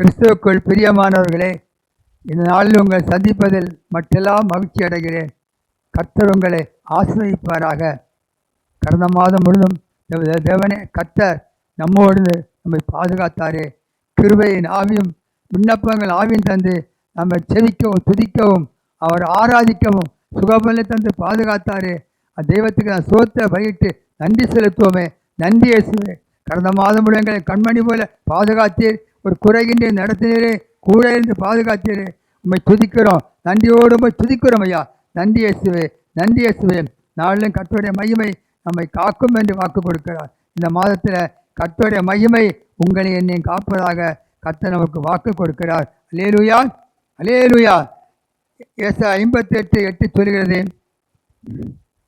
கிறிஸ்துவுக்குள் பிரியமானவர்களே இந்த நாளில் உங்கள் சந்திப்பதில் மட்டெல்லாம் மகிழ்ச்சி அடைகிறேன். கர்த்தர் உங்களை ஆசிரியப்பாராக கடந்த மாதம் முழுதும் தேவ- தேவனே கர்த்தர் நம்மோடு நம்மை பாதுகாத்தாரே. கிருபையின் ஆவியும் விண்ணப்பங்கள் ஆவியும் தந்து நம்மை செவிக்கவும் துதிக்கவும் அவர் ஆராதிக்கவும் சுகபலை தந்து பாதுகாத்தாரே. அந்த தெய்வத்துக்கு நான் சோத்தை பயிட்டு நன்றி செலுத்துவோமே. நன்றி இயேசுவே. கடந்த மாதம் முழு எங்களை கண்மணி போல பாதுகாத்தீர். ஒரு குறைகின்றி நடத்தினரே கூட இருந்து பாதுகாத்தீரே. உண்மை துதிக்கிறோம். நன்றியோடு உண்மை துதிக்கிறோம் ஐயா. நன்றி இயேசுவே நன்றி இயேசுவே. நாளிலும் கர்த்தருடைய மகிமை நம்மை காக்கும் என்று வாக்கு கொடுக்கிறார். இந்த மாதத்தில் கற்றுடைய மகிமை உங்களை என்னையும் காப்பதாக கத்த நமக்கு வாக்கு கொடுக்கிறார். அலேலுயா அலேலுயா ஏச ஐம்பத்தி எட்டு எட்டு சொல்கிறது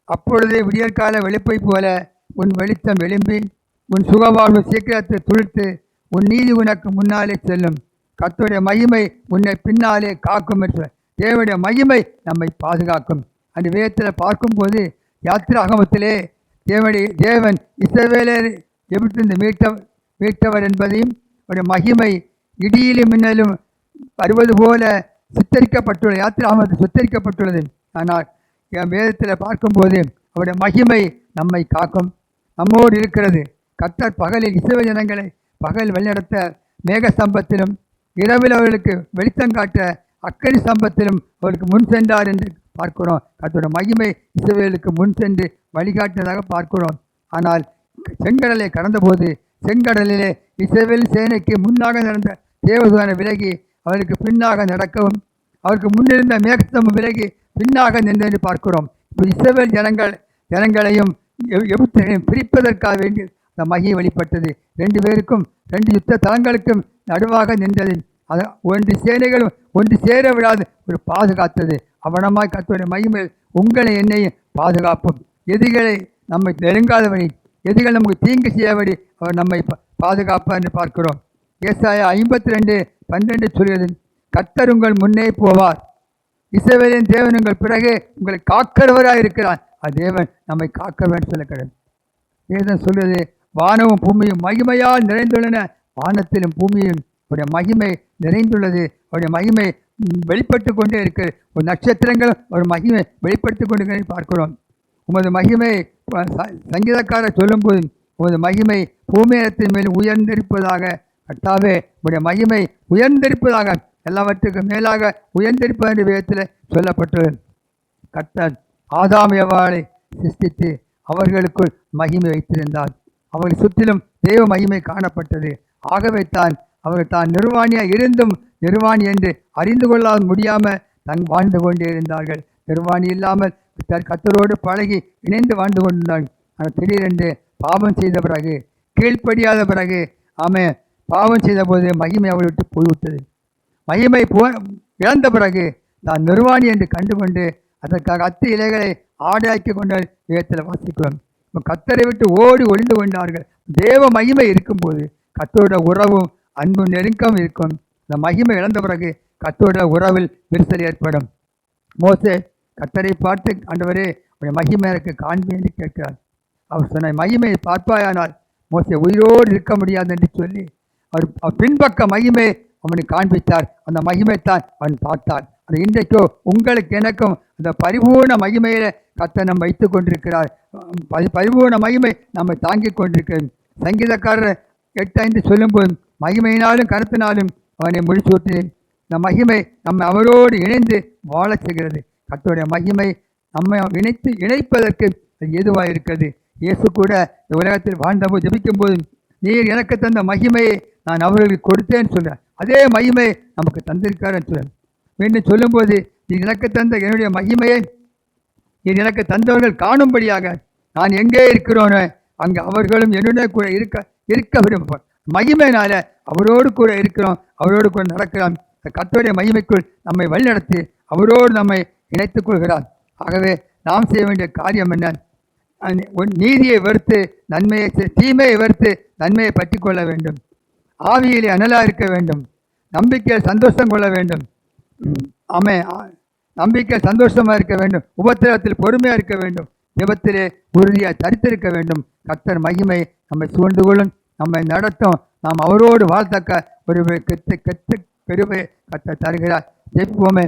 அப்பொழுதே விடியற்கால வெளிப்பை போல உன் வெளிச்சம் எழும்பி உன் சுகவாழ்வு சீக்கிரத்தை துளிர்த்து உன் நீதி உனக்கு முன்னாலே செல்லும். கத்துடைய மகிமை உன்னை பின்னாலே காக்கும் என்று தேவனுடைய மகிமை நம்மை பாதுகாக்கும். அந்த வேதத்தில் பார்க்கும்போது யாத்திராகமத்திலே தேவனுடைய தேவன் இசவேலர் எபிட்டிருந்து மீட்ட மீட்டவர் என்பதையும் அவருடைய மகிமை இடியிலும் மின்னலும் வருவது போல சித்தரிக்கப்பட்டுள்ள யாத்திராகமத்தில் சித்தரிக்கப்பட்டுள்ளது. ஆனால் என் வேதத்தில் பார்க்கும்போது அவருடைய மகிமை நம்மை காக்கும். நம்மோடு இருக்கிறது. கத்தர் பகலில் இசைவ ஜனங்களை பகல் வழிநடத்த மேகஸ்தம்பத்திலும் இரவில் அவர்களுக்கு வெளிச்சம் காட்ட அக்கனி ஸ்தம்பத்திலும் அவருக்கு முன் சென்றார் என்று பார்க்கிறோம். அதோட மகிமை இசைவேலுக்கு முன் சென்று வழிகாட்டினதாக பார்க்கிறோம். ஆனால் செங்கடலை கடந்தபோது செங்கடலிலே இசைவேல் சேனைக்கு முன்னாக நடந்த தேவதூதனை விலகி அவருக்கு பின்னாக நடக்கவும் அவருக்கு முன்னிருந்த மேகஸ்தம்பம் விலகி பின்னாக நின்று பார்க்கிறோம். இப்போ ஜனங்கள் ஜனங்களையும் எ- பிரிப்பதற்காக வேண்டி அந்த மகி வெளிப்பட்டது. ரெண்டு பேருக்கும் ரெண்டு யுத்த தளங்களுக்கும் நடுவாக நின்றது அது ஒன்று சேனைகளும் ஒன்று சேர விடாது ஒரு பாதுகாத்தது. அவனமாய் கத்தோடைய மகிமையில் உங்களை என்னையும் பாதுகாப்பும். எதிரிகளை நம்மை நெருங்காதபடி எதிரிகள் நமக்கு தீங்கு செய்யபடி அவர் நம்மை பா- பாதுகாப்பார் என்று பார்க்கிறோம். ஏசாய ஐம்பத்தி ரெண்டு பன்னெண்டு சொல்கிறது கர்த்தர் உங்கள் முன்னே போவார். இசைவேலின் தேவன் உங்கள் பிறகு உங்களை காக்கிறவராக இருக்கிறான் அது தேவன் நம்மை காக்க வேண்டும் சொல்லுகிறது வேதம் சொல்வது வானமும் பூமியும் மகிமையால் நிறைந்துள்ளன. வானத்திலும் பூமியும் உடைய மகிமை நிறைந்துள்ளது. அவருடைய மகிமை வெளிப்பட்டு கொண்டே இருக்கு. ஒரு நட்சத்திரங்களும் ஒரு மகிமை வெளிப்படுத்தி கொண்டு பார்க்கிறோம். உமது மகிமை ச- சங்கீதக்காரர் சொல்லும்போது உமது மகிமை பூமியத்தின் மேல் உயர்ந்திருப்பதாக. கட்டாவே உடைய மகிமை உயர்ந்திருப்பதாக எல்லாவற்றுக்கும் மேலாக உயர்ந்திருப்பது விதத்தில் சொல்லப்பட்டுள்ளது. கர்த்தர் ஆதாமியவாளை எவ்வாளை சிருஷ்டித்து அவர்களுக்குள் மகிமை வைத்திருந்தார்? அவர்கள் சுற்றிலும் தெய்வ மகிமை காணப்பட்டது. ஆகவே தான் அவர்கள் தான் நிர்வாணியாக இருந்தும் நிர்வாணி என்று அறிந்து கொள்ள முடியாமல் தங் வாழ்ந்து கொண்டே இருந்தார்கள். நிர்வாணி இல்லாமல் தன் கத்தரோடு பழகி இணைந்து வாழ்ந்து கொண்டிருந்தார்கள் ஆனால் திடீரென்று பாவம் செய்த பிறகு கீழ்ப்படியாத பிறகு ஆமே பாவம் செய்த போது மகிமை அவளை விட்டு போய்விட்டது. மகிமை போ இழந்த பிறகு நான் நிர்வாணி என்று கண்டுகொண்டு அதற்காக அத்து இலைகளை ஆடையாக்கி கொண்டு வேகத்தில் வாசிக்கிறோம். கத்தரை விட்டு ஓடி ஒளிந்து கொண்டார்கள். தேவ மகிமை இருக்கும்போது கத்தோட உறவும் அன்பும் நெருக்கம் இருக்கும். இந்த மகிமை இழந்த பிறகு கத்தோட உறவில் விரிசல் ஏற்படும். மோசே கத்தரை பார்த்து ஆண்டவரே உடைய மகிமை எனக்கு காண்பி என்று கேட்கிறார். அவர் சொன்ன மகிமையை பார்ப்பாயானால் மோசே உயிரோடு இருக்க முடியாது என்று சொல்லி அவர் அவர் பின்பக்க மகிமை அவனுக்கு காண்பித்தார். அந்த மகிமைத்தான் அவன் பார்த்தான் அது இன்றைக்கோ உங்களுக்கு எனக்கும் அந்த பரிபூர்ண மகிமையில கத்தை நம்ம வைத்து கொண்டிருக்கிறார் பரி- பரிபூர்ண மகிமை நம்ம தாங்கி கொண்டிருக்கிறோம் சங்கீதக்காரர் எட்டு ஐந்து சொல்லும்போது மகிமையினாலும் கருத்தினாலும் அவனை முடிசூட்டினேன் இந்த மகிமை நம்ம அவரோடு இணைந்து வாழச் செய்கிறது. கத்தோடைய மகிமை நம்மை இணைத்து இணைப்பதற்கு அது எதுவாக இருக்கிறது. இயேசு கூட இந்த உலகத்தில் வாழ்ந்தபோது ஜெபிக்கும்போது நீர் எனக்கு தந்த மகிமையை நான் அவர்களுக்கு கொடுத்தேன்னு சொல்கிறேன் அதே மகிமை நமக்கு தந்திருக்காருன்னு சொல்கிறேன் மீண்டும் சொல்லும்போது நீ எனக்கு தந்த என்னுடைய மகிமையை இது எனக்கு தந்தவர்கள் காணும்படியாக நான் எங்கே இருக்கிறோனோ அங்கே அவர்களும் என்னுடைய கூட இருக்க இருக்க விரும்புவார். மகிமையினால அவரோடு கூட இருக்கிறோம் அவரோடு கூட நடக்கிறோம். இந்த மகிமைக்குள் நம்மை வழிநடத்தி அவரோடு நம்மை இணைத்துக் கொள்கிறார். ஆகவே நாம் செய்ய வேண்டிய காரியம் என்ன? உன் நீதியை வெறுத்து நன்மையை தீமையை வெறுத்து நன்மையை பற்றி கொள்ள வேண்டும். ஆவியிலே அனலாக இருக்க வேண்டும். நம்பிக்கையில் சந்தோஷம் கொள்ள வேண்டும். ஆமே நம்பிக்கை சந்தோஷமாக இருக்க வேண்டும். உபத்திரத்தில் பொறுமையாக இருக்க வேண்டும். ஜபத்திலே உறுதியாக தரித்திருக்க வேண்டும். கர்த்தர் மகிமை நம்மை சூழ்ந்து கொள்ளும். நம்மை நடத்தும். நாம் அவரோடு வாழ்த்தக்க ஒரு கெத்து கெத்து பெருமை கத்த தருகிறார். ஜெயிப்போமே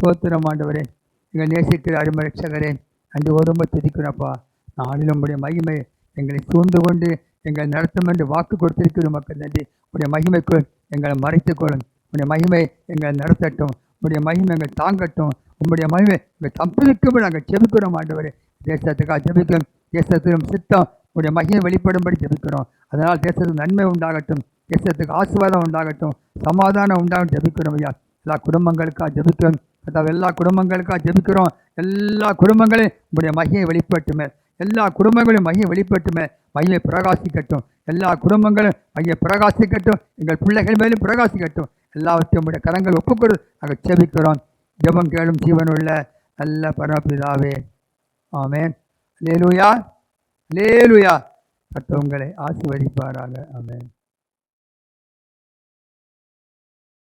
சோத்திரம் ஆண்டவரே. எங்கள் நேசிக்கிற அருமை ரட்சகரே அன்று ஒருமை துதிக்கிறப்பா நாளிலும் உடைய மகிமை எங்களை சூழ்ந்து கொண்டு எங்களை நடத்தும் என்று வாக்கு கொடுத்திருக்கிற மக்கள். நன்றி. உடைய மகிமைக்குள் எங்களை மறைத்துக் கொள்ளும். உடைய மகிமை எங்களை நடத்தட்டும். உடைய மகிமை எங்கள் தாங்கட்டும். உங்களுடைய மகிமை எங்கள் தம்பதிக்கும் நாங்கள் ஜெபிக்கிறோம் ஆண்டவரே. தேசத்துக்காக ஜெபிக்கும் தேசத்திலும் சித்தம் உடைய மகிமை வெளிப்படும்படி ஜெபிக்கிறோம். அதனால் தேசத்துக்கு நன்மை உண்டாகட்டும். தேசத்துக்கு ஆசீர்வாதம் உண்டாகட்டும். சமாதானம் உண்டாகட்டும் ஜெபிக்கிறோம் ஐயா. எல்லா குடும்பங்களுக்காக ஜெபிக்கிறோம். அதாவது எல்லா குடும்பங்களுக்காக ஜெபிக்கிறோம். எல்லா குடும்பங்களையும் உடைய மகிமை வெளிப்பட்டுமே எல்லா குடும்பங்களையும் மகிமை வெளிப்பட்டுமே மகிமை பிரகாசிக்கட்டும். எல்லா குடும்பங்களும் மைய பிரகாசிக்கட்டும். எங்கள் பிள்ளைகள் மேலும் பிரகாசிக்கட்டும். எல்லாவற்றையும் உடைய கரங்கள் ஒப்புக்கொடு. நாங்கள் செபிக்கிறோம் ஜெபம் கேளும் ஜீவனுள்ள நல்ல பரமபிதாவே ஆமேன். லேலுயா லேலுயா மற்றவங்களை ஆசிர்வதிப்பாராக. ஆமேன்.